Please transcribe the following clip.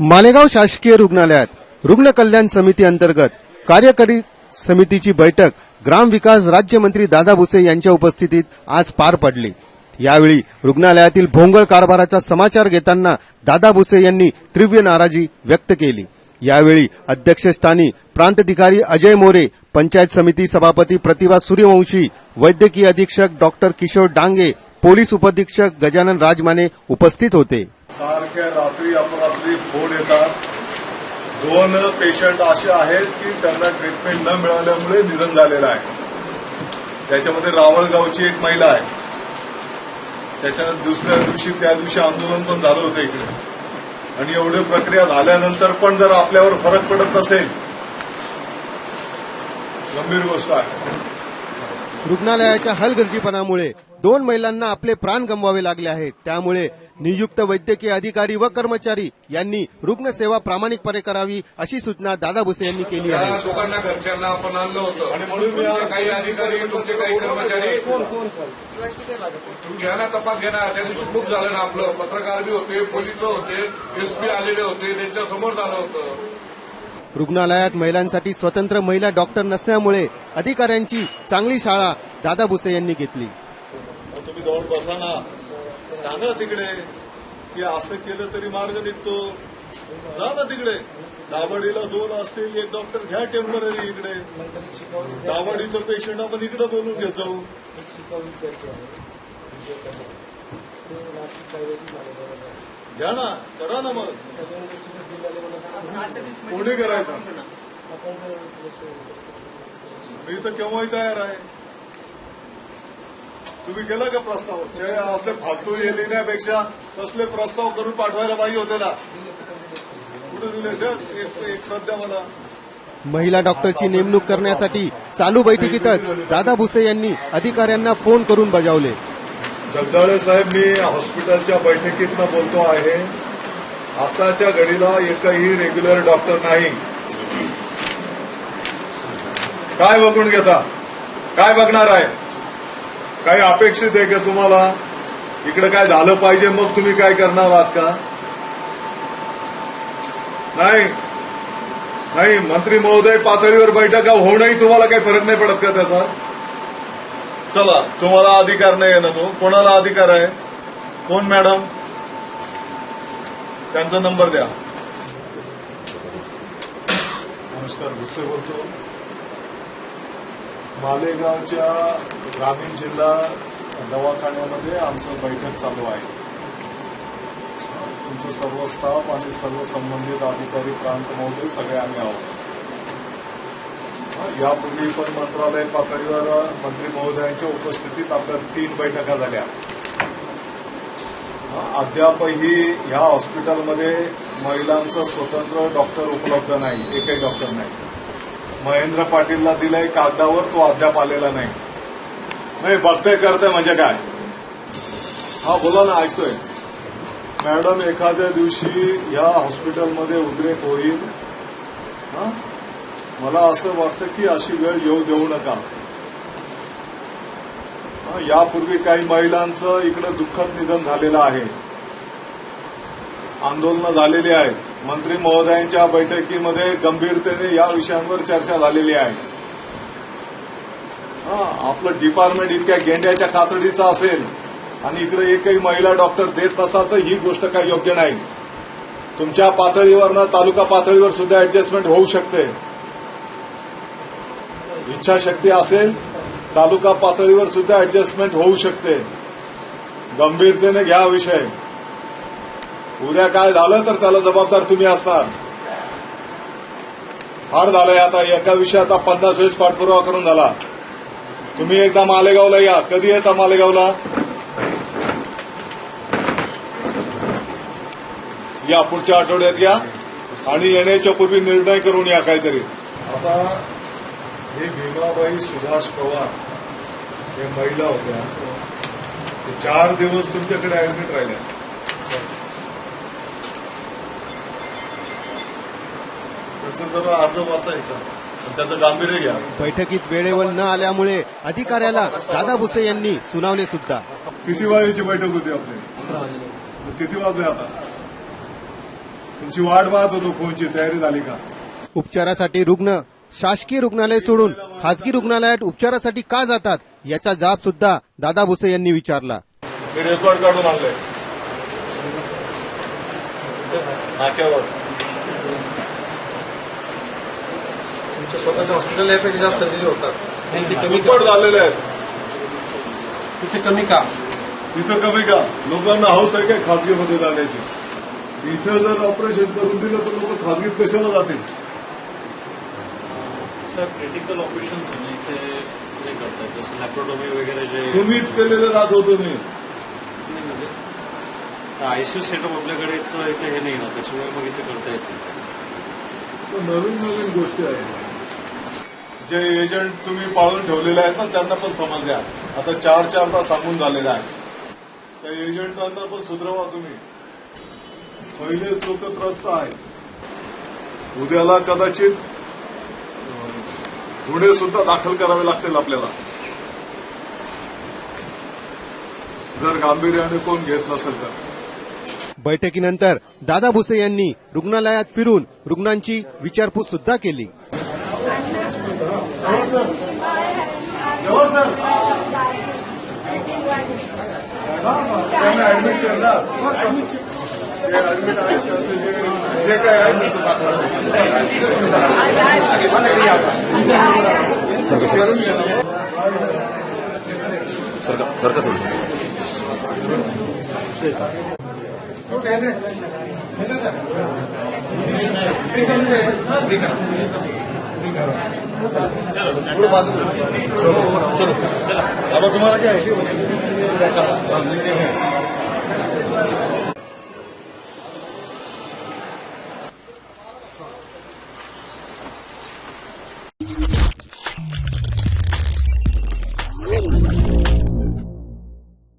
मालेगाव शासकीय रुग्णालयात रुग्ण कल्याण समिती अंतर्गत कार्यकारी समितीची बैठक ग्रामविकास राज्यमंत्री दादा भुसे यांच्या उपस्थितीत आज पार पडली. यावेळी रुग्णालयातील भोंगळ कारभाराचा समाचार घेताना दादा भुसे यांनी तीव्र नाराजी व्यक्त केली. यावेळी अध्यक्षस्थानी प्रांताधिकारी अजय मोरे पंचायत समिती सभापती प्रतिभा सूर्यवंशी वैद्यकीय अधीक्षक डॉक्टर किशोर डांगे पोलीस उपअधीक्षक गजानन राजमाने उपस्थित होते. सारख्या रात्री अपरात्री फोन येतात. दोन पेशंट असे आहेत की त्यांना ट्रीटमेंट न मिळाल्यामुळे निधन झालेलं आहे. त्याच्यामध्ये रावळगावची एक महिला आहे. त्याच्यानंतर दुसऱ्या दिवशी त्या दिवशी आंदोलन पण झालं होतं इकडे. आणि एवढी प्रक्रिया झाल्यानंतर पण जर आपल्यावर फरक पडत नसेल गंभीर गोष्ट आहे. रुग्णालयाच्या हलगर्जीपणामुळे दोन महिलांना आपले प्राण गमवावे लागले आहेत. त्यामुळे नियुक्त वैद्यकीय अधिकारी व कर्मचारी यांनी रुग्णसेवा प्रामाणिकपणे करावी अशी सूचना दादा भुसे यांनी केली आहे. लोकांना घरच्यांना आपण आणलं होतं. आणि म्हणून मी तुमचे काही अधिकारी तुमचे काही कर्मचारी. तुम्ही घ्या ना तपास घ्या ना. त्या दिवशी खूप झालं ना आपलं. पत्रकार बी होते पोलीस होते एसपी आलेले होते त्यांच्यासमोर झालं होतं. रुग्णालयात महिलांसाठी स्वतंत्र महिला डॉक्टर नसल्यामुळे अधिकाऱ्यांची चांगली शाळा दादा भुसे यांनी घेतली. तुम्ही जाऊन बसा ना. सांगा तिकडे. की असं केलं तरी मार्ग निघतो. जा ना तिकडे. दावडीला दोन असतील एक डॉक्टर घ्या टेंपररी इकडे. दाभाडीचं पेशंट आपण इकडे बोलून घेत जाऊ. घ्या ना करा ना मग. कोणी करायचं? मी तर केव्हाही तयार आहे. तुम्ही केला का प्रस्ताव? ते असले फालतू हे लिहिण्यापेक्षा तसले प्रस्ताव करून पाठवायला पाहिजे होते ना. कुठे दिले एक द्या मला. महिला डॉक्टरची नेमणूक करण्यासाठी चालू बैठकीतच दादा भुसे यांनी अधिकाऱ्यांना फोन करून बजावले. जगदाळे साहेब मी हॉस्पिटलच्या बैठकीतनं बोलतो आहे. आताच्या घडीला एकही रेग्युलर डॉक्टर नाही. काय बघून घेता? काय बघणार आहे? काही अपेक्षित आहे का तुम्हाला? इकडे काय झालं पाहिजे मग तुम्ही काय करणार आहात का? नाही. नाही मंत्री महोदय पातळीवर बैठका होणंही तुम्हाला काही फरक नाही पडत का त्याचा? चला तुम्हाला अधिकार नाही आहे ना तो? कोणाला अधिकार आहे? कोण मॅडम? त्यांचा नंबर द्या. नमस्कार गुस्से बोलतो. मालेगावच्या ग्रामीण जिल्हा दवाखान्यामध्ये आमचं बैठक चालू आहे. तुमचं सर्व स्टाफ आणि सर्व संबंधित अधिकारी प्रांत महोदय सगळे आम्ही आहोत. यापूर्वी पण मंत्रालय पातळीवर मंत्री महोदयांच्या उपस्थितीत आपल्या तीन बैठका झाल्या. अद्यापही ह्या हॉस्पिटलमध्ये महिलांचं स्वतंत्र डॉक्टर उपलब्ध नाही एकही डॉक्टर नाही. महेंद्र पाटीलला दिलंय कागदावर तो अद्याप आलेला नाही. नाही बघते करते म्हणजे काय? हा बोला ना ऐकतोय. मॅडम एखाद्या दिवशी या हॉस्पिटलमध्ये उद्रेक होईल. मला असं वाटतं की अशी वेळ येऊ देऊ नका. हा, यापूर्वी काही महिलांचं इकडे दुःखद निधन झालेलं आहे. आंदोलनं झालेली आहेत. मंत्री महोदयांच्या बैठकीमध्ये गंभीरतेने या विषयांवर चर्चा झालेली आहे. हा, आपलं डिपार्टमेंट इतक्या गेंड्याच्या कातडीचं असेल आणि इकडे एकही महिला डॉक्टर देत नसाल तर ही गोष्ट काही योग्य नाही. तुमच्या पातळीवर तालुका पातळीवर सुद्धा ऍडजस्टमेंट होऊ शकते. इच्छाशक्ती असेल तालुका पातळीवर सुद्धा ऍडजस्टमेंट होऊ शकते. गंभीरतेने घ्या विषय. उद्या काय झालं तर त्याला जबाबदार तुम्ही असणार. फार झालंय आता एका विषयाचा पन्नास वेळेस पाठपुरावा करून झाला. तुम्ही एकदा मालेगावला या. कधी येता मालेगावला? या पुढच्या आठवड्यात या. आणि येण्याच्या पूर्वी निर्णय करून या काहीतरी. आता हे भीमाबाई सुभाष पवार हे महिला होत्या. चार दिवस तुमच्याकडे ऍडमिट राहिल्या. त्याचं जरा अर्ज वाचाय का? पण त्याचं गांभीर्य घ्या. बैठकीत वेळेवर न आल्यामुळे अधिकाऱ्याला दादा भुसे यांनी सुनावले सुद्धा. किती वाजेची बैठक होती आपली? किती वाजले आता? तुमची वाट पाहत होतो फोनची तयारी झाली का? उपचारासाठी रुग्ण शासकीय रुग्णालय सोडून खासगी रुग्णालयात उपचारासाठी का जातात याचा जाब सुद्धा दादा भुसे यांनी विचारला. मी रेकॉर्ड काढून आणलंय. नाक्यावर. तुमच्या स्वतःच्या हॉस्पिटल यापेक्षा जास्त सर्जरी होतात. आणि ते कमी का रिपोर्ट झालेले आहेत. तिथे कमी का तिथं कमी का लोकांना हाऊस आहे काय खाजगीमध्ये जाण्याची. इथं जर ऑपरेशन करून दिलं तर लोक खाजगीत कशाला जातील. सर क्रिटिकल ऑपरेशन्स आहे ना इथे ते करतात जसं लॅप्रोटॉमी वगैरे जे तुम्हीच केलेलं जात होतो मी. नाही म्हणजे आयसीयू सेटअप आपल्याकडे इतकं इथे हे नाही ना त्याच्यामुळे मग इथे करता येत नाही. तर नवीन नवीन गोष्टी आहेत. जे एजंट तुम्ही पाळून ठेवलेले आहेत ना त्यांना पण समज द्या. आता चार चार तास सांगून झालेले आहे त्या एजंटांना पण सुधरवा तुम्ही. पहिलेच लोक त्रस्त आहेत. उद्याला कदाचित गुन्हे सुद्धा दाखल करावे लागतील आपल्याला. जर गांभीर्याने कोण घेत नसेल तर. बैठकीनंतर दादा भुसे यांनी रुग्णालयात फिरून रुग्णांची विचारपूस सुद्धा केली. त्यांना ऍडमिट करला ते ऍडमिट आहेत जे काय आहे त्याचं दाखला विचारून घ्या. आता तुम्हाला काय आहे?